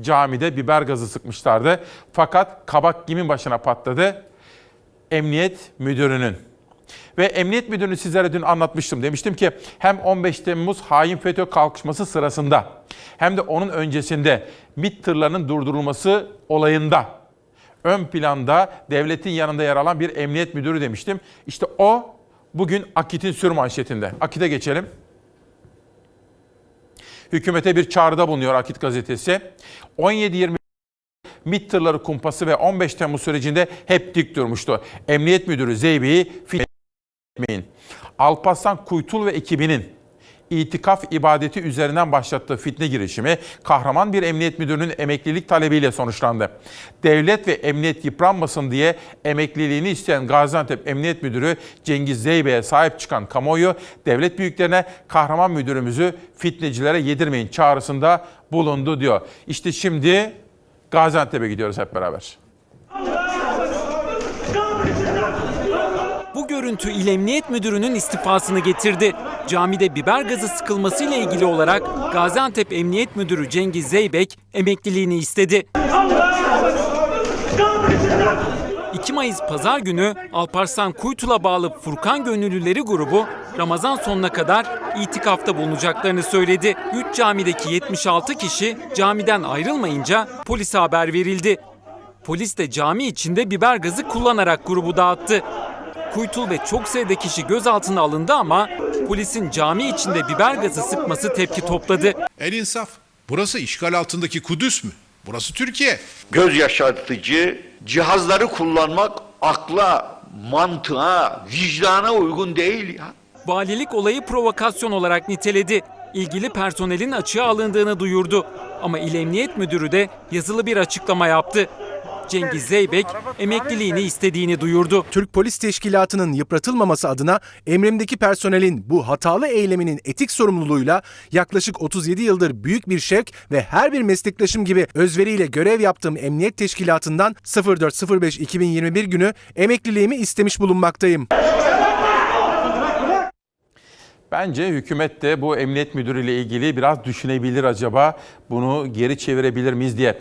camide biber gazı sıkmışlardı. Fakat kabak kimin başına patladı? Emniyet müdürünün. Ve emniyet müdürünü sizlere dün anlatmıştım. Demiştim ki hem 15 Temmuz hain FETÖ kalkışması sırasında hem de onun öncesinde MİT tırlarının durdurulması olayında ön planda devletin yanında yer alan bir emniyet müdürü demiştim. İşte o bugün Akit'in sür manşetinde. Akit'e geçelim. Hükümete bir çağrıda bulunuyor Akit gazetesi. 17-20 MİT tırları kumpası ve 15 Temmuz sürecinde hep dik durmuştu. Emniyet Müdürü Zeybi'yi etmeyin. Alparslan Kuytul ve ekibinin itikaf ibadeti üzerinden başlattığı fitne girişimi kahraman bir emniyet müdürünün emeklilik talebiyle sonuçlandı. Devlet ve emniyet yıpranmasın diye emekliliğini isteyen Gaziantep Emniyet Müdürü Cengiz Zeybe'ye sahip çıkan kamuoyu devlet büyüklerine kahraman müdürümüzü fitnecilere yedirmeyin çağrısında bulundu diyor. İşte şimdi Gaziantep'e gidiyoruz hep beraber. Bu görüntü İl Emniyet Müdürü'nün istifasını getirdi. Camide biber gazı sıkılmasıyla ilgili olarak Gaziantep Emniyet Müdürü Cengiz Zeybek emekliliğini istedi. 2 Mayıs Pazar günü Alparslan Kuytul'a bağlı Furkan Gönüllüleri grubu Ramazan sonuna kadar itikafta bulunacaklarını söyledi. 3 camideki 76 kişi camiden ayrılmayınca polise haber verildi. Polis de cami içinde biber gazı kullanarak grubu dağıttı. Kuytul ve çok sayıda kişi gözaltına alındı ama polisin cami içinde biber gazı sıkması tepki topladı. El insaf. Burası işgal altındaki Kudüs mü? Burası Türkiye. göz yaşartıcı cihazları kullanmak akla, mantığa, vicdana uygun değil ya. Valilik olayı provokasyon olarak niteledi. İlgili personelin açığa alındığını duyurdu. Ama İl Emniyet Müdürü de yazılı bir açıklama yaptı. Cengiz Zeybek emekliliğini istediğini duyurdu. Türk Polis Teşkilatı'nın yıpratılmaması adına emrimdeki personelin bu hatalı eyleminin etik sorumluluğuyla yaklaşık 37 yıldır büyük bir şevk ve her bir meslektaşım gibi özveriyle görev yaptığım emniyet teşkilatından 04.05.2021 günü emekliliğimi istemiş bulunmaktayım. Bence hükümet de bu emniyet müdürüyle ilgili biraz düşünebilir acaba bunu geri çevirebilir miyiz diye.